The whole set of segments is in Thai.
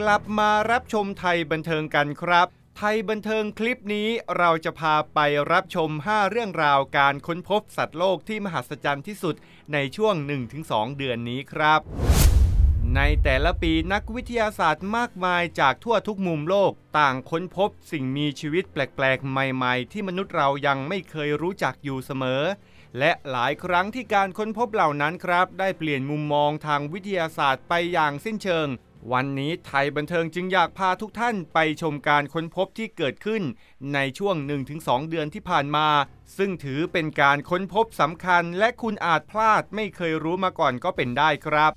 กลับมารับชมไทยบันเทิงกันครับ ไทยบันเทิงคลิปนี้เราจะพาไปรับชม 5 เรื่องราวการค้นพบสัตว์โลกที่มหัศจรรย์ที่สุดในช่วง 1-2 เดือนนี้ครับ ในแต่ละปีนักวิทยาศาสตร์มากมายจากทั่วทุกมุมโลก ต่างค้นพบสิ่งมีชีวิตแปลก ๆ ใหม่ ๆ ที่มนุษย์เรายังไม่เคยรู้จักอยู่เสมอและหลายครั้งที่การค้นพบเหล่านั้นครับ ได้เปลี่ยนมุมมองทางวิทยาศาสตร์ไปอย่างสิ้นเชิง วันนี้ไทยบันเทิงจึงอยากพาทุกท่านไปชมการค้นพบที่เกิดขึ้นในช่วง 1-2 เดือนที่ผ่านมา ซึ่งถือเป็นการค้นพบสำคัญและคุณอาจพลาดไม่เคยรู้มาก่อนก็เป็นได้ครับ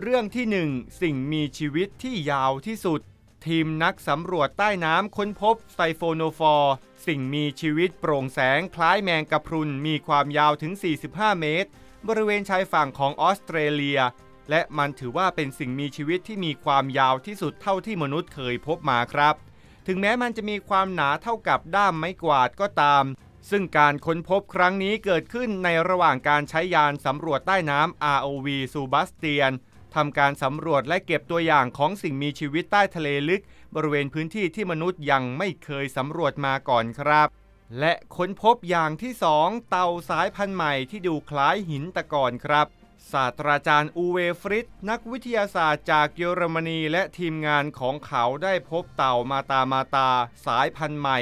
เรื่องที่ 1 สิ่งมีชีวิตที่ยาวที่สุด ทีมนักสำรวจใต้น้ำค้นพบไซโฟโนฟอร์ สิ่งมีชีวิตโปร่งแสงคล้ายแมงกะพรุนมีความยาวถึง 45 เมตร บริเวณชายฝั่งของออสเตรเลีย และมันถือว่าเป็นสิ่งมีชีวิตที่มีความยาวที่สุดเท่าที่มนุษย์เคยพบมาครับ ถึงแม้มันจะมีความหนาเท่ากับด้ามไม้กวาดก็ตาม ซึ่งการค้นพบครั้งนี้เกิดขึ้นในระหว่างการใช้ยานสำรวจใต้น้ำ ROV ซูบัสเตียนทำการสำรวจและเก็บตัวอย่างของสิ่งมีชีวิตใต้ทะเลลึก บริเวณพื้นที่ที่มนุษย์ยังไม่เคยสำรวจมาก่อนครับ และค้นพบอย่างที่ 2 เต่าสายพันธุ์ใหม่ที่ดูคล้ายหินตะกอนครับ ศาสตราจารย์อูเวฟริตนักวิทยาศาสตร์จากเยอรมนีและทีมงานของเขาได้พบเต่ามาตามาตาสายพันธุ์ใหม่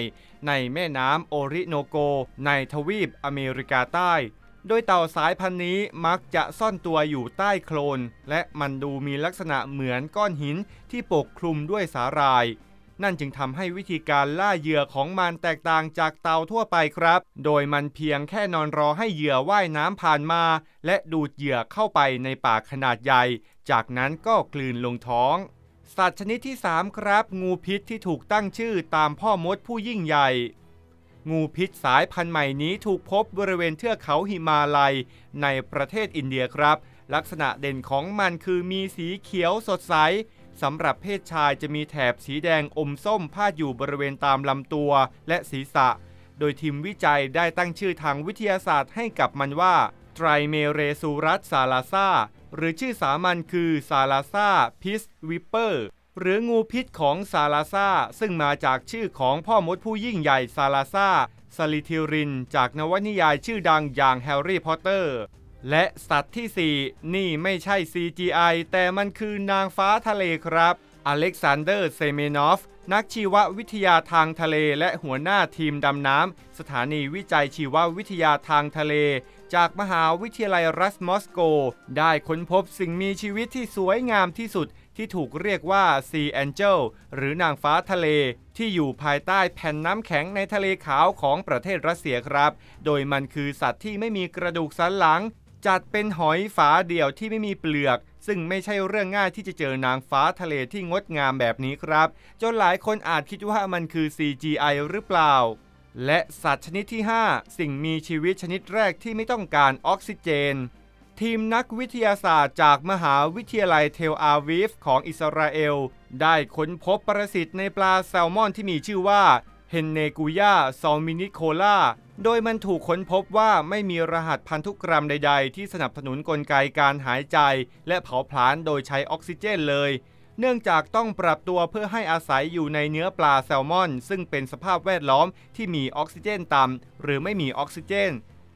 ในแม่น้ำโอริโนโก ในทวีปอเมริกาใต้ โดยเต่าสายพันธุ์นี้มักจะซ่อนตัวอยู่ใต้โคลน และมันดูมีลักษณะเหมือนก้อนหินที่ปกคลุมด้วยสาหร่าย นั่นจึงทำให้วิธีการล่าเหยื่อของมันแตกต่างจากเต่าทั่วไปครับ โดยมันเพียงแค่นอนรอให้เหยื่อว่ายน้ำผ่านมา และดูดเหยื่อเข้าไปในปากขนาดใหญ่ จากนั้นก็กลืนลงท้อง สัตว์ชนิดที่ 3 ครับ งูพิษที่ถูกตั้งชื่อตามพ่อมดผู้ยิ่งใหญ่งูพิษสายพันธุ์ใหม่นี้ถูกพบบริเวณเทือกเขาหิมาลัย ในประเทศอินเดียครับ ลักษณะเด่นของมันคือมีสีเขียวสดใส สำหรับเพศชายจะมีแถบสีแดงอมส้มพาดอยู่บริเวณตามลำตัวและศีรษะ โดยทีมวิจัยได้ตั้งชื่อทางวิทยาศาสตร์ให้กับมันว่าไตรเมเรซูรัสซาลาซาหรือชื่อสามัญคือซาลาซาพิสวิปเปอร์หรืองูพิษของซาลาซาซึ่งมาจากชื่อของพ่อมดผู้ยิ่งใหญ่ซาลาซาสลิทิริน จากนวนิยายชื่อดังอย่างแฮร์รี่พอตเตอร์ และสัตว์ที่ 4 นี่ไม่ใช่ CGI แต่มันคือนางฟ้าทะเลครับ อเล็กซานเดอร์ เซเมนอฟ นักชีววิทยาทางทะเลและหัวหน้าทีมดำน้ำ สถานีวิจัยชีววิทยาทางทะเล จากมหาวิทยาลัยรัสมอสโก ได้ค้นพบสิ่งมีชีวิตที่สวยงามที่สุดที่ถูกเรียกว่า Sea Angel หรือนางฟ้าทะเล ที่อยู่ภายใต้แผ่นน้ำแข็งในทะเลขาวของประเทศรัสเซียครับ โดยมันคือสัตว์ที่ไม่มีกระดูกสันหลัง จัดเป็นหอยฝาเดี่ยวที่ไม่มีเปลือก ซึ่งไม่ใช่เรื่องง่ายที่จะเจอนางฟ้าทะเลที่งดงามแบบนี้ครับ จนหลายคนอาจคิดว่ามันคือ CGI หรือเปล่า และสัตว์ชนิดที่ 5 สิ่งมีชีวิตชนิดแรกที่ไม่ต้องการออกซิเจน ทีมนักวิทยาศาสตร์จากมหาวิทยาลัยเทลอาวีฟของอิสราเอล ได้ค้นพบประสิตในปลาแซลมอนที่มีชื่อว่า เฮนเนกุย่าซอมินิโคลาโดยมันถูกค้นพบว่าไม่มีรหัสพันธุกรรมใดๆ ที่สนับสนุนกลไกการหายใจ และเผาผลาญโดยใช้ออกซิเจนเลย เนื่องจากต้องปรับตัวเพื่อให้อาศัยอยู่ในเนื้อปลาแซลมอน ซึ่งเป็นสภาพแวดล้อมที่มีออกซิเจนต่ำหรือไม่มีออกซิเจน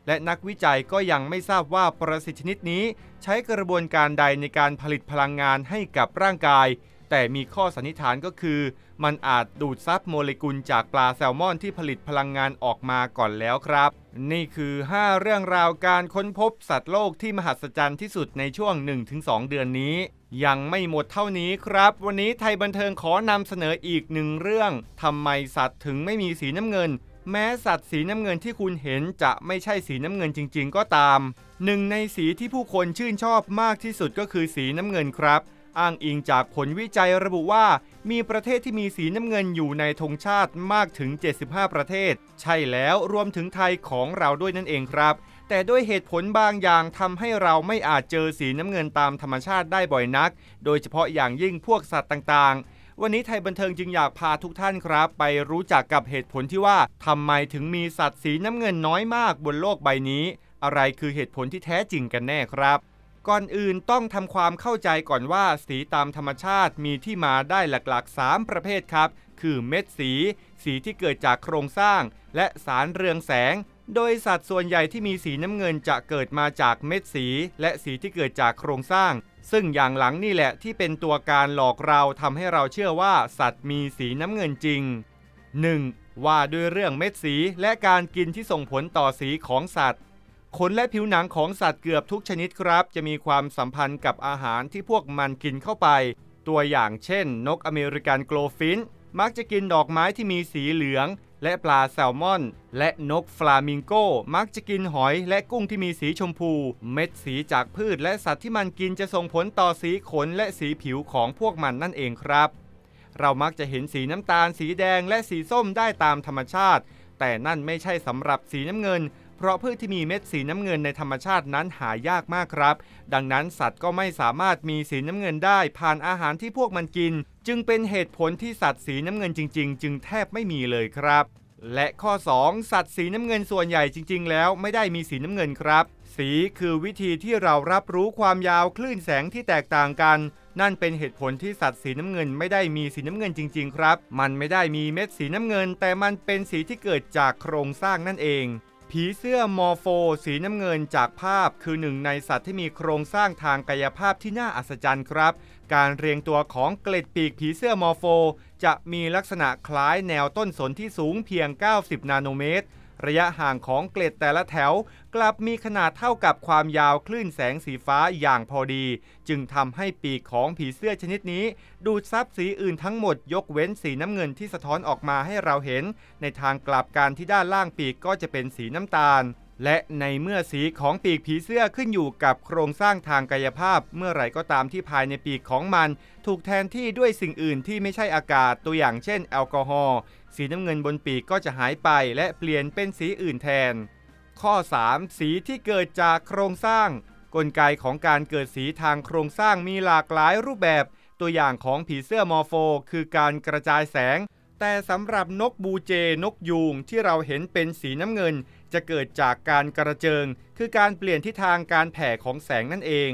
และนักวิจัยก็ยังไม่ทราบว่าปรสิตชนิดนี้ ใช้กระบวนการใดในการผลิตพลังงานให้กับร่างกาย แต่มีข้อสันนิษฐานก็คือ มันอาจดูดซับโมเลกุลจากปลาแซลมอนที่ผลิตพลังงานออกมาก่อนแล้วครับ นี่คือ 5 เรื่องราวการค้นพบสัตว์โลกที่มหัศจรรย์ที่สุดในช่วง 1-2 เดือนนี้ ยังไม่หมดเท่านี้ครับ วันนี้ไทยบันเทิงขอนำเสนออีกหนึ่งเรื่องทำไมสัตว์ถึงไม่มีสีน้ำเงิน แม้สัตว์สีน้ำเงินที่คุณเห็นจะไม่ใช่สีน้ำเงินจริง ๆ ก็ตามหนึ่งในสีที่ผู้คนชื่นชอบมากที่สุดก็คือสีน้ำเงินครับ อ้างอิงจากผลวิจัยระบุว่า มีประเทศที่มีสีน้ำเงินอยู่ในธงชาติมากถึง 75 ประเทศ ใช่แล้วรวมถึงไทยของเราด้วยนั่นเองครับ แต่ด้วยเหตุผลบางอย่างทำให้เราไม่อาจเจอสีน้ำเงินตามธรรมชาติได้บ่อยนัก โดยเฉพาะอย่างยิ่งพวกสัตว์ต่างๆวันนี้ไทยบันเทิงจึงอยากพาทุกท่านครับ ไปรู้จักกับเหตุผลที่ว่าทำไมถึงมีสัตว์สีน้ำเงินน้อยมากบนโลกใบนี้ อะไรคือเหตุผลที่แท้จริงกันแน่ครับ ก่อนอื่นต้องทำความเข้าใจก่อนว่าสีตามธรรมชาติมีที่มาได้หลักๆ 3 ประเภทครับ คือเม็ดสี สีที่เกิดจากโครงสร้าง และสารเรืองแสง โดยสัตว์ส่วนใหญ่ที่มีสีน้ำเงินจะเกิดมาจากเม็ดสี และสีที่เกิดจากโครงสร้าง ซึ่งอย่างหลังนี่แหละที่เป็นตัวการหลอกเราทำให้เราเชื่อว่าสัตว์มีสีน้ำเงินจริง 1. ว่าด้วยเรื่องเม็ดสีและการกินที่ส่งผลต่อสีของสัตว์ ขนและผิวหนังของสัตว์เกือบทุกชนิดครับ จะมีความสัมพันธ์กับอาหารที่พวกมันกินเข้าไป ตัวอย่างเช่น นกอเมริกันโกลฟินมักจะกินดอกไม้ที่มีสีเหลือง และปลาแซลมอน และนกฟลามิงโก มักจะกินหอยและกุ้งที่มีสีชมพู เม็ดสีจากพืชและสัตว์ที่มันกินจะส่งผลต่อสีขนและสีผิวของพวกมันนั่นเองครับ เรามักจะเห็นสีน้ำตาล สีแดงและสีส้มได้ตามธรรมชาติ แต่นั่นไม่ใช่สำหรับสีน้ำเงิน เพราะพืชที่มีเม็ดสีน้ำเงินในธรรมชาตินั้นหายากมากครับ ดังนั้นสัตว์ก็ไม่สามารถมีสีน้ำเงินได้ผ่านอาหารที่พวกมันกิน จึงเป็นเหตุผลที่สัตว์สีน้ำเงินจริง ๆ จึงแทบไม่มีเลยครับ และข้อ 2 สัตว์สีน้ำเงินส่วนใหญ่จริง ๆ แล้วไม่ได้มีสีน้ำเงินครับ สีคือวิธีที่เรารับรู้ความยาวคลื่นแสงที่แตกต่างกันนั่นเป็นเหตุผลที่สัตว์สีน้ำเงินไม่ได้มีสีน้ำเงินจริง ๆ ครับ มันไม่ได้มีเม็ดสีน้ำเงิน แต่มันเป็นสีที่เกิดจากโครงสร้างนั่นเอง ผีเสื้อมอร์โฟ สีน้ำเงินจากภาพคือหนึ่งในสัตว์ที่มีโครงสร้างทางกายภาพที่น่าอัศจรรย์ครับ การเรียงตัวของเกล็ดปีกผีเสื้อมอร์โฟ จะมีลักษณะคล้ายแนวต้นสนที่สูงเพียง 90 นาโนเมตร ระยะห่างของเกล็ดแต่ละแถว กลับมีขนาดเท่ากับความยาวคลื่นแสงสีฟ้าอย่างพอดี จึงทำให้ปีกของผีเสื้อชนิดนี้ ดูดซับสีอื่นทั้งหมดยกเว้นสีน้ำเงินที่สะท้อนออกมาให้เราเห็น ในทางกลับการที่ด้านล่างปีกก็จะเป็นสีน้ำตาล และในเมื่อสีของปีกผีเสื้อขึ้นอยู่กับโครงสร้างทางกายภาพ เมื่อไหร่ก็ตามที่ภายในปีกของมัน ถูกแทนที่ด้วยสิ่งอื่นที่ไม่ใช่อากาศตัวอย่างเช่น แอลกอฮอล์สีน้ำเงินบนปีกก็จะหายไปและเปลี่ยนเป็นสีอื่นแทน ข้อ 3 สีที่เกิดจากโครงสร้าง กลไกของการเกิดสีทางโครงสร้างมีหลากหลายรูปแบบ ตัวอย่างของผีเสื้อมอร์โฟ คือการกระจายแสง แต่สำหรับนกบูเจนกยูงที่เราเห็นเป็นสีน้ำเงิน จะเกิดจากการกระเจิง คือการเปลี่ยนทิศทางการแผ่ของแสงนั่นเอง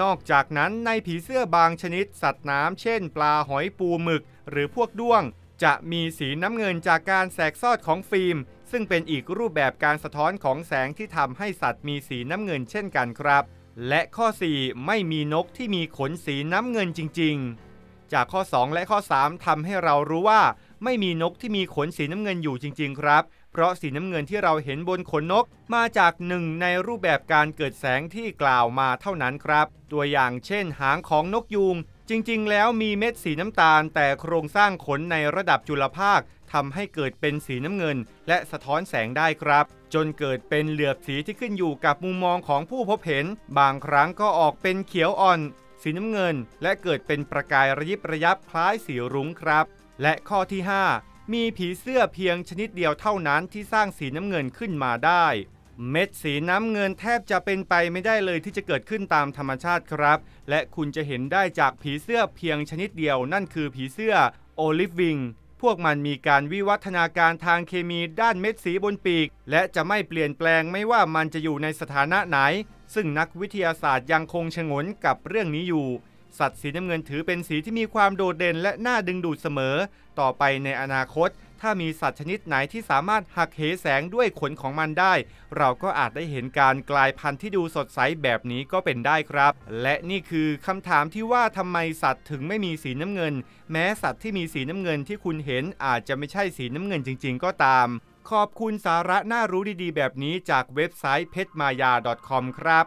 นอกจากนั้นในผีเสื้อบางชนิดสัตว์น้ำเช่น ปลาหอยปูหมึก หรือพวกด้วง จะมีสีน้ำเงินจากการแสกซอดของฟิล์ม ซึ่งเป็นอีกรูปแบบการสะท้อนของแสงที่ทำให้สัตว์มีสีน้ำเงินเช่นกันครับ และข้อ 4 ไม่มีนกที่มีขนสีน้ำเงินจริง ๆ จากข้อ 2 และข้อ 3ทำให้เรารู้ว่า ไม่มีนกที่มีขนสีน้ำเงินอยู่จริง ๆ ครับ เพราะสีน้ำเงินที่เราเห็นบนขนนกมาจากหนึ่งในรูปแบบการเกิดแสงที่กล่าวมาเท่านั้นครับ ตัวอย่างเช่นหางของนกยูงจริงๆ แล้วมีเม็ดสีน้ำตาล แต่โครงสร้างขนในระดับจุลภาคทำให้เกิดเป็นสีน้ำเงิน และสะท้อนแสงได้ครับ จนเกิดเป็นเหลือบสีที่ขึ้นอยู่กับมุมมองของผู้พบเห็น บางครั้งก็ออกเป็นเขียวอ่อน สีน้ำเงิน และเกิดเป็นประกายระยิบระยับคล้ายสีรุ้งครับ และข้อที่ 5 มีผีเสื้อเพียงชนิดเดียวเท่านั้นที่สร้างสีน้ำเงินขึ้นมาได้ เม็ดสีน้ำเงินแทบจะเป็นไปไม่ได้เลยที่จะเกิดขึ้นตามธรรมชาติครับ และคุณจะเห็นได้จากผีเสื้อเพียงชนิดเดียว นั่นคือผีเสื้อโอลิฟวิงพวกมันมีการวิวัฒนาการทางเคมีด้านเม็ดสีบนปีก และจะไม่เปลี่ยนแปลงไม่ว่ามันจะอยู่ในสถานะไหน ซึ่งนักวิทยาศาสตร์ยังคงชงนกับเรื่องนี้อยู่ สัตว์สีน้ำเงินถือเป็นสีที่มีความโดดเด่นและน่าดึงดูดเสมอ ต่อไปในอนาคต ถ้ามีสัตว์ชนิดไหนที่สามารถหักเหแสงด้วยขนของมันได้ เราก็อาจได้เห็นการกลายพันธุ์ที่ดูสดใสแบบนี้ก็เป็นได้ครับ และนี่คือคำถามที่ว่าทำไมสัตว์ถึงไม่มีสีน้ำเงิน แม้สัตว์ที่มีสีน้ำเงินที่คุณเห็นอาจจะไม่ใช่สีน้ำเงินจริง ๆ ก็ตามขอบคุณสาระน่ารู้ดีๆ แบบนี้จากเว็บไซต์เพชรมายา .com ครับ